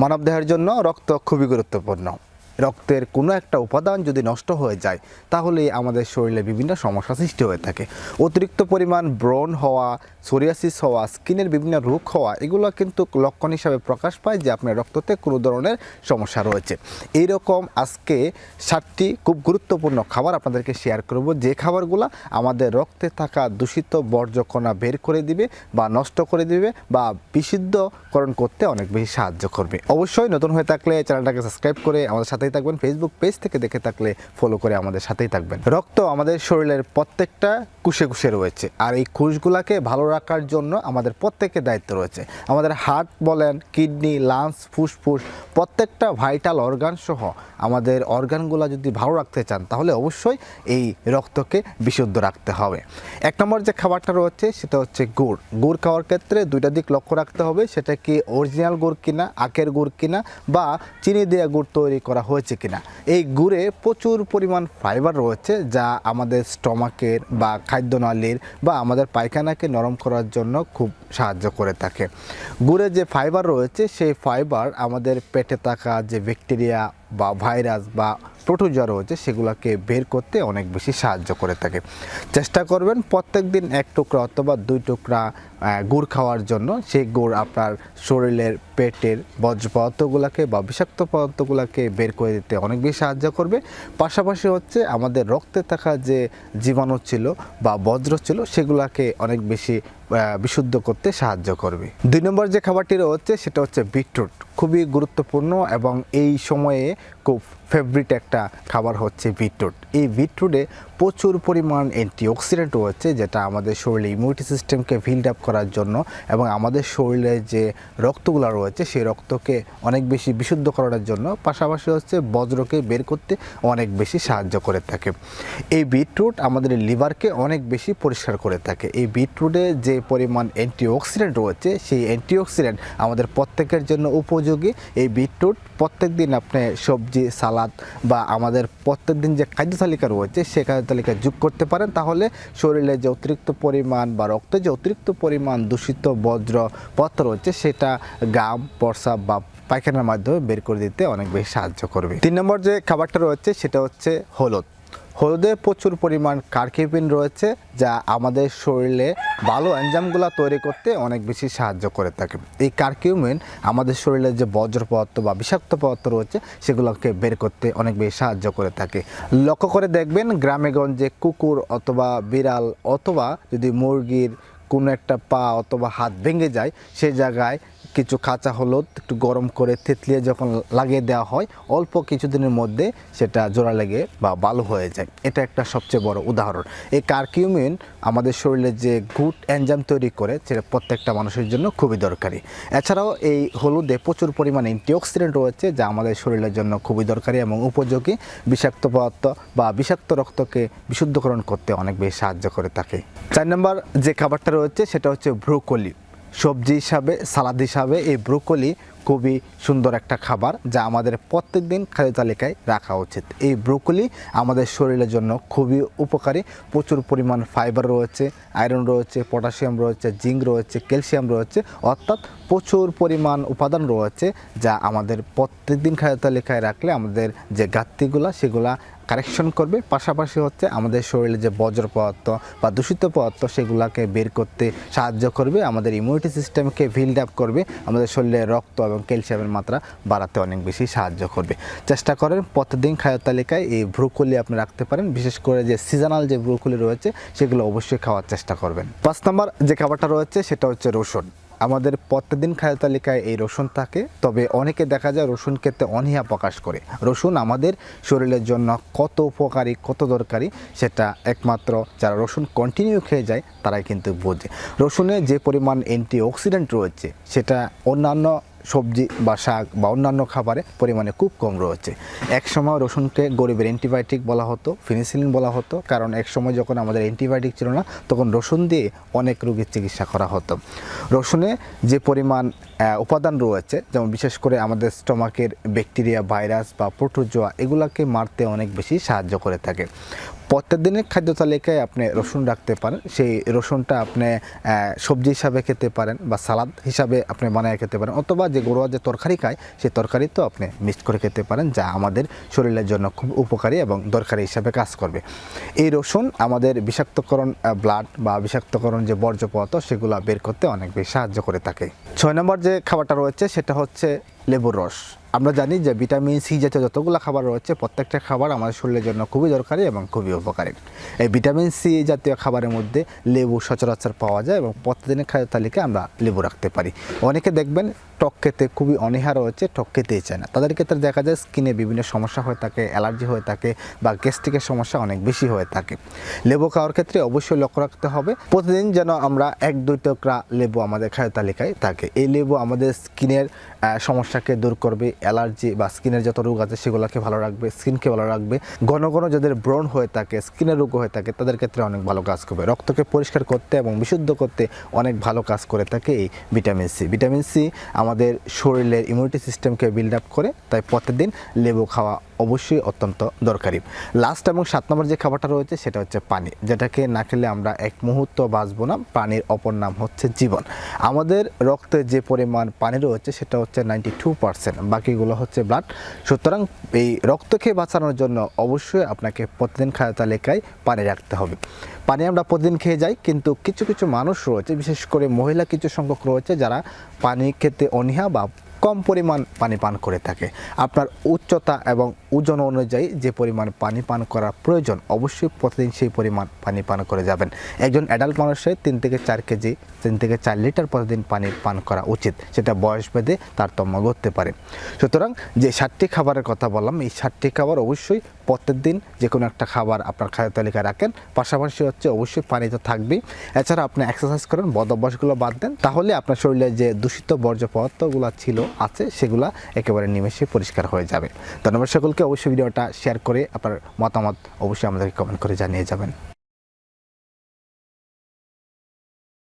মানবদেহের জন্য রক্ত খুবই গুরুত্বপূর্ণ। রক্তের কোনো একটা উপাদান যদি নষ্ট হয়ে যায়, তাহলে আমাদের শরীরে বিভিন্ন সমস্যা সৃষ্টি হয়ে থাকে। অতিরিক্ত পরিমাণ ব্রণ হওয়া, সোরিয়াসিস হওয়া, স্কিনের বিভিন্ন রোগ হওয়া, এগুলো কিন্তু লক্ষণ হিসাবে প্রকাশ পায় যে আপনার রক্ততে কোনো ধরনের সমস্যা রয়েছে। এইরকম আজকে সাতটি খুব গুরুত্বপূর্ণ খাবার আপনাদেরকে শেয়ার করব। যে খাবারগুলো আমাদের রক্তে থাকা দূষিত বর্জ্যকণা বের করে দিবে বা নষ্ট করে দিবে বা বিশুদ্ধকরণ করতে অনেক বেশি সাহায্য করবে। অবশ্যই নতুন হয়ে থাকলে চ্যানেলটাকে সাবস্ক্রাইব করে আমাদের সাথেই থাকবেন ফেসবুক পেজ থেকে দেখে থাকলে ফলো করে আমাদের সাথেই থাকবেন। রক্ত আমাদের শরীরের প্রত্যেকটা কুশে কুশে রয়েছে, আর এই কুশগুলাকে ভালো রাখার জন্য আমাদের প্রত্যেকের দায়িত্ব রয়েছে। আমাদের হার্ট বলেন কিডনি লাংস ফুসফুস, প্রত্যেকটা ভাইটাল অর্গান সহ আমাদের অর্গানগুলো যদি ভালো রাখতে চান, তাহলে অবশ্যই এই রক্তকে বিশুদ্ধ রাখতে হবে। এক নম্বর যে খাবারটা রয়েছে, সেটা হচ্ছে গুড়। গুড় খাওয়ার ক্ষেত্রে দুইটা দিক লক্ষ্য রাখতে হবে, সেটা কি অরিজিনাল গুড় কিনা আখের গুড় কিনা, বা চিনি দেওয়া গুড় তৈরি করা হয়েছে কিনা। এই গুড়ে প্রচুর পরিমাণ ফাইবার রয়েছে যা আমাদের স্টমাকের বা খাদ্যনালীর বা আমাদের পায়খানাকে নরম করার জন্য খুব সাহায্য করে থাকে। গুড়ে যে ফাইবার রয়েছে, সেই ফাইবার আমাদের পেটে থাকা যে ব্যাকটেরিয়া বা ভাইরাস বা প্রোটোজোয়া রয়েছে সেগুলোকে বের করতে অনেক বেশি সাহায্য করে থাকে। চেষ্টা করবেন প্রত্যেক দিন এক টুকরা অথবা দুই টুকরা গুড় খাওয়ার জন্য। সেই গুড় আপনার শরীরের পেটের বজ্র পদার্থগুলোকে বা বিষাক্ত পদার্থগুলোকে বের করে দিতে অনেক বেশি সাহায্য করবে। পাশাপাশি হচ্ছে আমাদের রক্তে থাকা যে জীবাণু ছিল বা বজ্র ছিল, সেগুলোকে অনেক বেশি বিশুদ্ধ করতে সাহায্য করবে। দুই নম্বর যে খাবারটি রয়েছে, সেটা হচ্ছে বিটরুট। খুবই গুরুত্বপূর্ণ এবং এই সময়ে খুব ফেভারিট একটা খাবার হচ্ছে বিটরুট। এই বিটরুটে প্রচুর পরিমাণ অ্যান্টিঅক্সিডেন্ট রয়েছে, যেটা আমাদের শরীরে ইমিউনিটি সিস্টেমকে বিল্ড আপ করার জন্য এবং আমাদের শরীরে যে রক্তগুলো রয়েছে, সেই রক্তকে অনেক বেশি বিশুদ্ধ করার জন্য পাশাপাশি হচ্ছে বজ্রকে বের করতে অনেক বেশি সাহায্য করে থাকে। এই বিটরুট আমাদের লিভারকে অনেক বেশি পরিষ্কার করে থাকে। এই বিটরুটে যে পরিমাণ অ্যান্টিঅক্সিডেন্ট রয়েছে, সেই অ্যান্টিঅক্সিডেন্ট আমাদের প্রত্যেকের জন্য উপযোগী। এই বিটরুট প্রত্যেক দিন আপনি সবজি, সালাদ বা আমাদের প্রত্যেক দিন যে খাদ্য তালিকা রয়েছে সেই খাদ্য তালিকায় যোগ করতে পারেন। তাহলে শরীরে যে অতিরিক্ত পরিমাণ বা রক্তে যে অতিরিক্ত পরিমাণ দূষিত বজ্র পত্র রয়েছে, সেটা গাম প্রসাব বা পায়খানার মাধ্যমে বের করে দিতে অনেক বেশি সাহায্য করবে। তিন নম্বর যে খাবারটা রয়েছে, সেটা হচ্ছে হলুদ। হলুদে প্রচুর পরিমাণ কার্কিপিন রয়েছে, যা আমাদের শরীরে ভালো অ্যাঞ্জামগুলো তৈরি করতে অনেক বেশি সাহায্য করে থাকে। এই কার্কিউমিন আমাদের শরীরে যে বজ্র পদার্থ বা বিষাক্ত পদার্থ রয়েছে, সেগুলোকে বের করতে অনেক বেশি সাহায্য করে থাকে। লক্ষ্য করে দেখবেন গ্রামেগঞ্জে কুকুর অথবা বিড়াল অথবা যদি মুরগির কোনো একটা পা অথবা হাত ভেঙে যায় সেই জায়গায় কিছু কাঁচা হলুদ, একটু গরম করে থেতলিয়ে যখন লাগিয়ে দেওয়া হয়, অল্প কিছুদিনের মধ্যে সেটা জোড়া লেগে বা ভালো হয়ে যায়। এটা একটা সবচেয়ে বড় উদাহরণ। এই কার্কিউমিন আমাদের শরীরে যে গুড এনজাম তৈরি করে, সেটা প্রত্যেকটা মানুষের জন্য খুবই দরকারি। এছাড়াও এই হলুদে প্রচুর পরিমাণে অ্যান্টিঅক্সিডেন্ট রয়েছে, যা আমাদের শরীরের জন্য খুবই দরকারি এবং উপযোগী। বিষাক্ত পদার্থ বা বিষাক্ত রক্তকে বিশুদ্ধকরণ করতে অনেক বেশি সাহায্য করে থাকে। চার নম্বর যে খাবারটা রয়েছে, সেটা হচ্ছে ব্রোকলি। সবজি হিসাবে সালাদ হিসাবে এই ব্রোকলি খুবই সুন্দর একটা খাবার যা আমাদের প্রত্যেক দিন খাদ্য তালিকায় রাখা উচিত। এই ব্রোকলি আমাদের শরীরের জন্য খুবই উপকারী। প্রচুর পরিমাণ ফাইবার রয়েছে আয়রন রয়েছে পটাশিয়াম রয়েছে জিঙ্ক রয়েছে ক্যালসিয়াম রয়েছে, অর্থাৎ প্রচুর পরিমাণ উপাদান রয়েছে যা আমাদের প্রত্যেক দিন খাদ্য তালিকায় রাখলে আমাদের যে ঘাটতিগুলো সেগুলা কারেকশন করবে। পাশাপাশি হচ্ছে আমাদের শরীরে যে বজ্র পদার্থ বা দূষিত পদার্থ সেগুলোকে বের করতে সাহায্য করবে, আমাদের ইমিউনিটি সিস্টেমকে বিল্ড আপ করবে, আমাদের শরীরে রক্ত এবং ক্যালসিয়ামের মাত্রা বাড়াতে অনেক বেশি সাহায্য করবে। চেষ্টা করেন প্রতিদিন খাদ্য তালিকায় এই ব্রুকলি আপনি রাখতে পারেন, বিশেষ করে যে সিজনাল যে ব্রুকলি রয়েছে সেগুলো অবশ্যই খাওয়ার চেষ্টা করবেন। পাঁচ নম্বর যে খাবারটা রয়েছে সেটা হচ্ছে রসুন। আমাদের প্রত্যেকদিন খাদ্য তালিকায় এই রসুন থাকে, তবে অনেকে দেখা যায় রসুন খেতে অনীহা প্রকাশ করে। রসুন আমাদের শরীরের জন্য কত উপকারী, কত দরকারি সেটা একমাত্র যারা রসুন কন্টিনিউ খেয়ে যায় তারাই কিন্তু বোঝে। রসুনে যে পরিমাণ অ্যান্টি অক্সিডেন্ট রয়েছে সেটা অন্যান্য সবজি বা শাক বা অন্যান্য খাবারে পরিমাণে খুব কম রয়েছে। এক সময় রসুনকে গরিবের অ্যান্টিবায়োটিক বলা হতো, ফিনিসিলিন বলা হতো, কারণ এক সময় যখন আমাদের অ্যান্টিবায়োটিক ছিল না, তখন রসুন দিয়ে অনেক রোগীর চিকিৎসা করা হতো। রসুনে যে পরিমাণ উপাদান রয়েছে, যেমন বিশেষ করে আমাদের স্টমাকের ব্যাকটেরিয়া, ভাইরাস বা প্রোটোজোয়া, এগুলাকে মারতে অনেক বেশি সাহায্য করে থাকে। প্রত্যেক দিনের খাদ্য তালিকায় আপনি রসুন রাখতে পারেন। সেই রসুনটা আপনি সবজি হিসাবে খেতে পারেন বা সালাদ হিসাবে আপনি বানিয়ে খেতে পারেন অথবা যে গরুয়া যে তরকারি খায়, সেই তরকারি তো আপনি মিক্স করে খেতে পারেন, যা আমাদের শরীরের জন্য খুব উপকারী এবং দরকারি হিসাবে কাজ করবে। এই রসুন আমাদের বিষাক্তকরণ ব্লাড বা বিষাক্তকরণ যে বর্জ্য পদার্থ সেগুলো বের করতে অনেক বেশি সাহায্য করে থাকে। ছয় নম্বর যে খাবারটা রয়েছে, সেটা হচ্ছে লেবুর রস। আমরা জানি যে ভিটামিন সি জাতীয় যতগুলো খাবার রয়েছে, প্রত্যেকটা খাবার আমাদের শরীরের জন্য খুবই দরকারি এবং খুবই উপকারী। এই ভিটামিন সি জাতীয় খাবারের মধ্যে লেবু সচরাচর পাওয়া যায় এবং প্রতিদিনের খাদ্য তালিকায় আমরা লেবু রাখতে পারি। অনেকে দেখবেন টক খেতে খুবই অনীহা রয়েছে, টক খেতেই চায় না। তাদের ক্ষেত্রে দেখা যায় স্কিনে বিভিন্ন সমস্যা হয়ে থাকে, অ্যালার্জি হয়ে থাকে বা গ্যাস্ট্রিকের সমস্যা অনেক বেশি হয়ে থাকে। লেবু খাওয়ার ক্ষেত্রে অবশ্যই লক্ষ্য রাখতে হবে, প্রতিদিন যেন আমরা এক দুই টুকরা লেবু আমাদের খাদ্য তালিকায় থাকে। এই লেবু আমাদের স্কিনের সমস্যাকে দূর করবে অ্যালার্জি বা স্কিনের যত রোগ আছে সেগুলোকে ভালো রাখবে, স্কিনকে ভালো রাখবে। ঘন ঘন যাদের ব্রণ হয়ে থাকে, স্কিনের রোগ হয়ে থাকে, তাদের ক্ষেত্রে অনেক ভালো কাজ করবে। রক্তকে পরিষ্কার করতে এবং বিশুদ্ধ করতে অনেক ভালো কাজ করে থাকে এই ভিটামিন সি। ভিটামিন সি আমাদের শরীরের ইমিউনিটি সিস্টেমকে বিল্ড আপ করে, তাই প্রতিদিন লেবু খাওয়া অবশ্যই অত্যন্ত দরকারি। লাস্ট এবং সাত নম্বর যে খাবারটা রয়েছে, সেটা হচ্ছে পানি। যেটাকে না খেলে আমরা এক মুহূর্ত বাঁচবো না, পানির অপর নাম হচ্ছে জীবন। আমাদের রক্তে যে পরিমাণ পানি রয়েছে, সেটা হচ্ছে নাইনটি টু পার্সেন্ট বাকিগুলো হচ্ছে ব্লাড সুতরাং এই রক্তকে বাঁচানোর জন্য অবশ্যই আপনাকে প্রতিদিন খাদ্য তালিকায় পানি রাখতে হবে। পানি আমরা প্রতিদিন খেয়ে যাই, কিন্তু কিছু কিছু মানুষ রয়েছে, বিশেষ করে মহিলা কিছু সংখ্যক রয়েছে, যারা পানি খেতে অনীহা বা কম পরিমাণ পানি পান করে থাকে। আপনার উচ্চতা এবং ওজন অনুযায়ী যে পরিমাণ পানি পান করা প্রয়োজন, অবশ্যই প্রতিদিন সেই পরিমাণ পানি পান করে যাবেন। একজন অ্যাডাল্ট মানুষের তিন থেকে চার কেজি, তিন থেকে চার লিটার প্রতিদিন পানি পান করা উচিত। সেটা বয়স ভেদে তারতম্য ঘটতে পারে। সুতরাং যে ষাটটি খাবারের কথা বললাম, এই ষাটটি খাবার অবশ্যই প্রত্যেক দিন যে কোনো একটা খাবার আপনার খাদ্য তালিকায় রাখেন। পাশাপাশি হচ্ছে অবশ্যই পানি তো থাকবেই। এছাড়া আপনি এক্সারসাইজ করেন, বদ অভ্যাসগুলো বাদ দেন। তাহলে আপনার শরীরে যে দূষিত বর্জ্য পদার্থগুলো ছিল আছে, সেগুলা একেবারে নিমেষে পরিষ্কার হয়ে যাবে। ধন্যবাদ সকলকে, অবশ্যই ভিডিওটা শেয়ার করে আপনার মতামত অবশ্যই আমাদেরকে কমেন্ট করে জানিয়ে যাবেন।